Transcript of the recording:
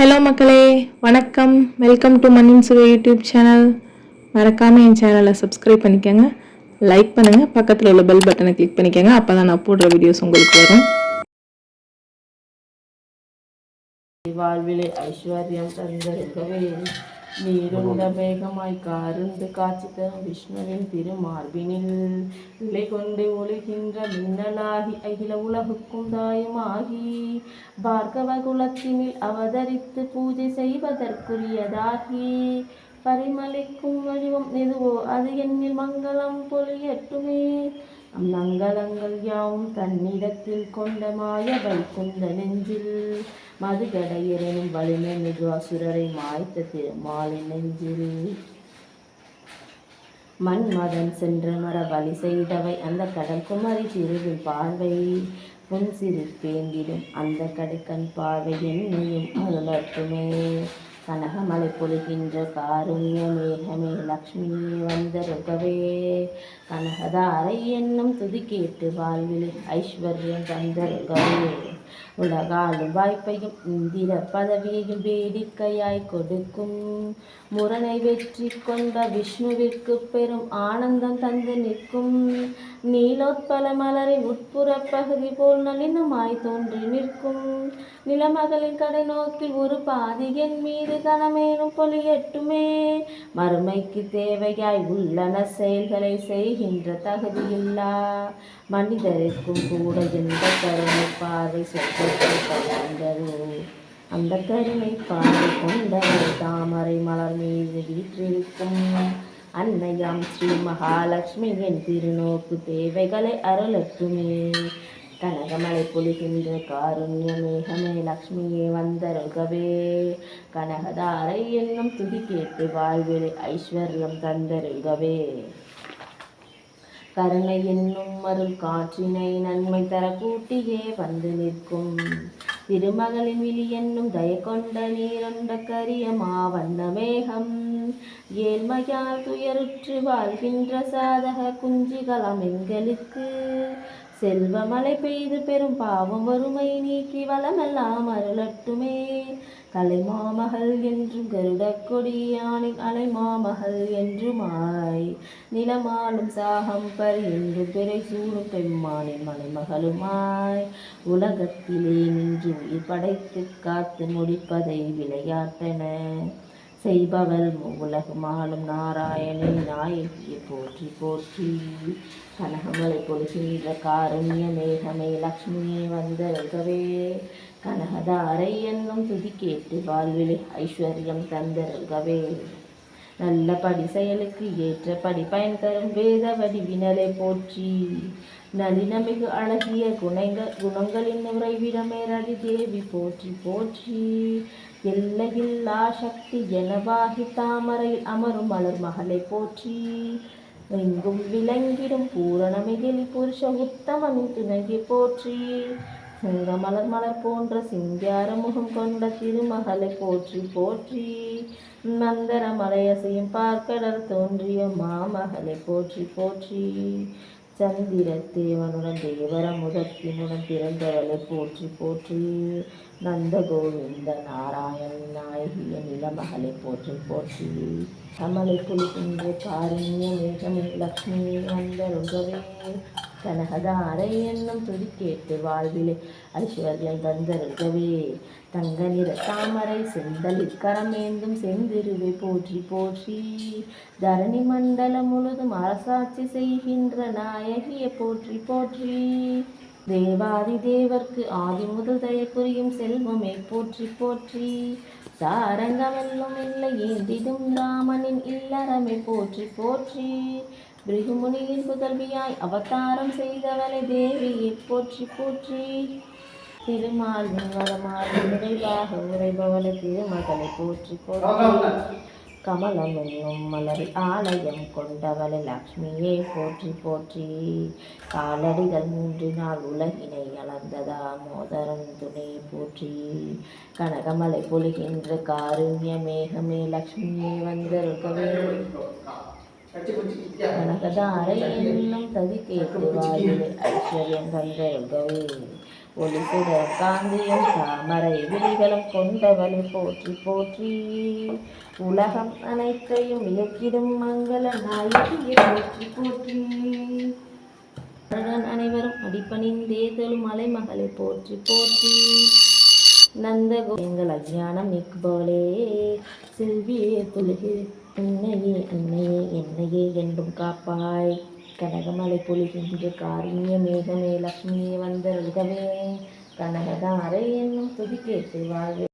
Hello மக்களே. வணக்கம். Welcome to மண்ணின் சுவை யூடியூப் சேனல் மறக்காமல் என் சேனலை சப்ஸ்கிரைப் பண்ணிக்கோங்க. லைக் பண்ணுங்கள் பக்கத்தில் உள்ள பெல் பட்டனை கிளிக் பண்ணிக்கோங்க. அப்போ தான் நான் போடுற வீடியோஸ் உங்களுக்கு வரும். வாழ்விலே ஐஸ்வர்யம் தந்திருக்கவே நீருண்ட வேகமாய் காருந்து காட்சி தரும் விஷ்ணுவின் திருமார்பினில் நிலை கொண்டு ஒளிகின்ற மின்னலாகி அகில உலகுக்கும் தாயுமாகி பார்கவ குலத்தினில் அவதரித்து பூஜை செய்வதற்குரியதாகி பரிமளிக்கும் வடிவம் எதுவோ அது என்னில் மங்களம் பொலியட்டுமே நங்கலங்கள் யாவும் தன்னிடத்தில் கொண்ட மாய குந்த நெஞ்சில். மதுகடையரனும் வலிமை மிகு அசுரரை மாய்த்த திருமாலை நெஞ்சில். மன்மதன் சென்று மர வழி செய்தவை அந்த கடல் குமரி திருவின் பார்வை. புன் சிறு அந்த கடுக்கன் பார்வை என்னையும் அருளட்டுமே. கனகமலை பொழிகின்ற காருண்ய மேகமே லக்ஷ்மியே வந்தருகவே கனகதாரை என்னும் துதி கேட்டு வாழ்வில் ஐஸ்வர்யம் தந்தருகவே உலகாளும் வாய்ப்பையும் இந்திர பதவியையும் வேடிக்கையாய் கொடுக்கும். முரணை வெற்றி கொண்ட விஷ்ணுவிற்கு பெரும் ஆனந்தம் தந்து நிற்கும். நீலோத்பல மலரை உட்புற பகுதி போல் நளினமாய் தோன்றி நிற்கும். நிலமகளின் கடை நோக்கில் ஒரு பாதி என் மீது கனமேனும் பொலியட்டுமே. மறுமைக்கு தேவையாய் உள்ளன செயல்களை செய்கின்ற தகுதியில்லா. மனிதருக்கும் கூட எந்த கருணை பார்வை சொற்கத்தை கலந்தரோ அந்த கருமை பார்வை கொண்டவர் தாமரை மலர் மீது வீற்றிருக்கும் அன்னையாம் ஸ்ரீ மகாலட்சுமியின் திருநோக்கு தேவைகளை அருளட்டுமே கனகமலை பொழிகின்ற காருண்ய மேகமே லக்ஷ்மியே வந்தருகவே. கனகதாரை என்னும் துதி கேட்டு வாழ்வில் ஐஸ்வர்யம் தந்தருகவே. கருணை என்னும் அருள் காற்றினை நன்மை தர கூட்டியே வந்து நிற்கும். திருமகளின் விழி என்னும் தய கொண்ட நீரொண்ட கரிய மாவண்ண மேகம் ஏழ்மையால் துயருற்று வாழ்கின்ற சாதக குஞ்சிகளம் எங்களுக்கு செல்வமழை பெய்து பெரும் பாவம் வறுமை நீக்கி வளமெல்லாம் அருளட்டுமே. கலைமாமகள் என்றும் கருட கொடியானின் அலைமாமகள் என்றுமாய் நிலமாலும் சாகம் பரி என்றும் பிறை சூடும் பெம்மானின் மலைமகளுமாய். உலகத்திலே நின்று உயிர் படைத்து காத்து முடிப்பதை விளையாட்டன செய்பவள் உலகமாலும் நாராயணன் நாயகியை போற்றி போற்றி. கனகமலை பொழுகின்ற காருண்ய மேகமே லக்ஷ்மியே வந்தருகவே கனகதாரை என்னும் துதி கேட்டு வாழ்வில் ஐஸ்வர்யம் தந்தருகவே நல்ல படி செயலுக்கு ஏற்ற படி பயன் தரும் வேத வடிவினலை போற்றி. நளினமிகு அழகிய குணங்க குணங்களின் உறைவிடமேரதி தேவி போற்றி போற்றி. எல்லையில்லா சக்தி எனவாகி தாமரையில் அமரும் மலர் மகளை போற்றி. எங்கும் விளங்கிடும் பூரணமிகில் புருஷ உத்தமனின் துணங்கி போற்றி. சிங்க மலர் மலர் போன்ற சிங்கார முகம் கொண்ட திருமகளை போற்றி போற்றி. மந்தர மலையசையும் பார்க்கடல் தோன்றிய மாமகளை போற்றி போற்றி. சந்திர தேவனுடன் தேவர முதத்தினுடன் பிறந்தவளை போற்றி போற்றி. நந்த கோவிந்த நாராயண நாயகிய நிலமகளை போற்றி போற்றி. கமலை புலிகின்ற காருண்ய மேகமே லக்ஷ்மி வந்தருகவே கனகதாரை என்னும் துதி கேட்டு வாழ்விலே ஐஸ்வர்யம் தந்தருகவே தங்க நிற தாமரை செந்தலில் கரமேந்தும் செந்திருவை. போற்றி போற்றி. தரணி மண்டலம் முழுதும் அரசாட்சி செய்கின்ற நாயகியை போற்றி போற்றி. தேவாதி தேவர்க்கு ஆதி முதல் தய புரியும் செல்வமே போற்றி போற்றி. சாரங்கமெல்லும் இல்லை ஏந்திடும் ராமனின் இல்லறமே போற்றி போற்றி. பிருகுமுனியின் புதல்வியாய் அவதாரம் செய்தவளை தேவியை போற்றி போற்றி. திருமால் வரமாறு நிறைவாக உரைபவளை திருமகளை போற்றி போற்றி. கமலம் என்னும் மலர் ஆலயம் கொண்டவளை லக்ஷ்மியே போற்றி போற்றி. காலடிகள் மூன்றினால் உலகினை அளந்ததா? மோதரன் துணை போற்றி. கனகமலை பொழிகின்ற காருண்ய மேகமே லக்ஷ்மியே வந்திருக்கவே கனகதாரை என்னும் ததி கேட்டு வாழ்வில் ஐஸ்வர்யம் தந்திருக்கவே ஒளி சுட காந்தியும் தாமரை விழிகளும் கொண்டவளை போற்றி போற்றி உலகம் அனைத்தையும் இயக்கிடும் மங்கள நாயகியை போற்றி போற்றி. அழகன் அனைவரும் அடிப்பணிந்தே தொழும் மலைமகளை போற்றி போற்றி. நந்த எங்கள் அஜ்ஞானம் நீக்குபவளே செல்வியே தொழுகு அன்னையே அன்னையே என்னையே என்றும் காப்பாய். கனகமலை பொழிகின்ற காரிய மேகமே லக்ஷ்மியே வந்தருகவே கனகதாரை என்னும் துதிக்கேற்று வாழ்வு